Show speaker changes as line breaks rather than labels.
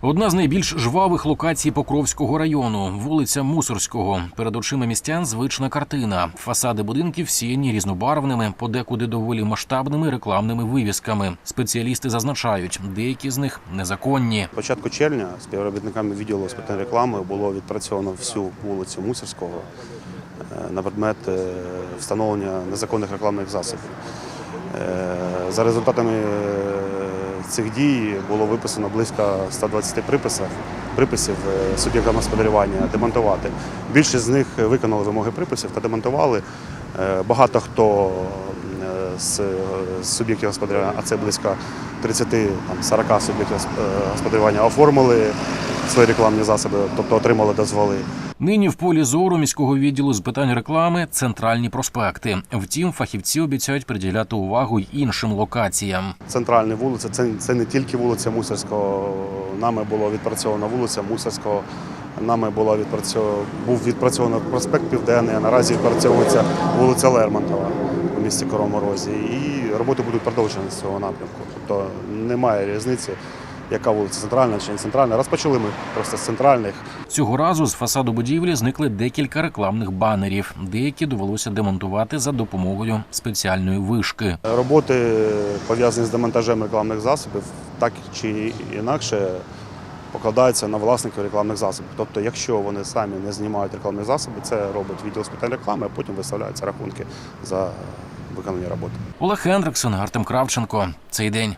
Одна з найбільш жвавих локацій Покровського району вулиця Мусорського. Перед очима містян звична картина. Фасади будинків всіяні різнобарвними, подекуди доволі масштабними рекламними вивісками. Спеціалісти зазначають, деякі з них незаконні.
Початку червня співробітниками відділу з питань реклами було відпрацьовано всю вулицю Мусорського е, на предмет е, встановлення незаконних рекламних засобів. Е, За результатами цих дій було виписано близько 120 приписів, приписів е, суб'єктам господарювання демонтувати. Більшість з них виконали вимоги приписів та демонтували. Е, Багато хто е, з суб'єктів господарювання, а це близько 30-40 суб'єктів господарювання, оформили свої рекламні засоби, тобто отримали дозволи.
Нині в полі зору міського відділу з питань реклами центральні проспекти. Втім, фахівці обіцяють приділяти увагу й іншим локаціям.
Центральні вулиці це, це не тільки вулиця Мусорського. Нами було відпрацьовано вулиця Мусорського. Нами була відпрацьована, був відпрацьовано проспект Південний, а наразі відпрацьовується вулиця Лермонтова у місті Короморозі. І роботи будуть продовжені з цього напрямку. Тобто немає різниці, яка вулиця центральна чи не центральна. Розпочали ми просто з центральних.
Цього разу з фасаду будівлі зникли декілька рекламних банерів. Деякі довелося демонтувати за допомогою спеціальної вишки.
Роботи пов'язані з демонтажем рекламних засобів, так чи інакше покладаються на власників рекламних засобів. Тобто, якщо вони самі не знімають рекламні засоби, це робить відділ з питань реклами, а потім виставляються рахунки за виконані роботи.
Олег Хендриксон, Артем Кравченко. Цей день.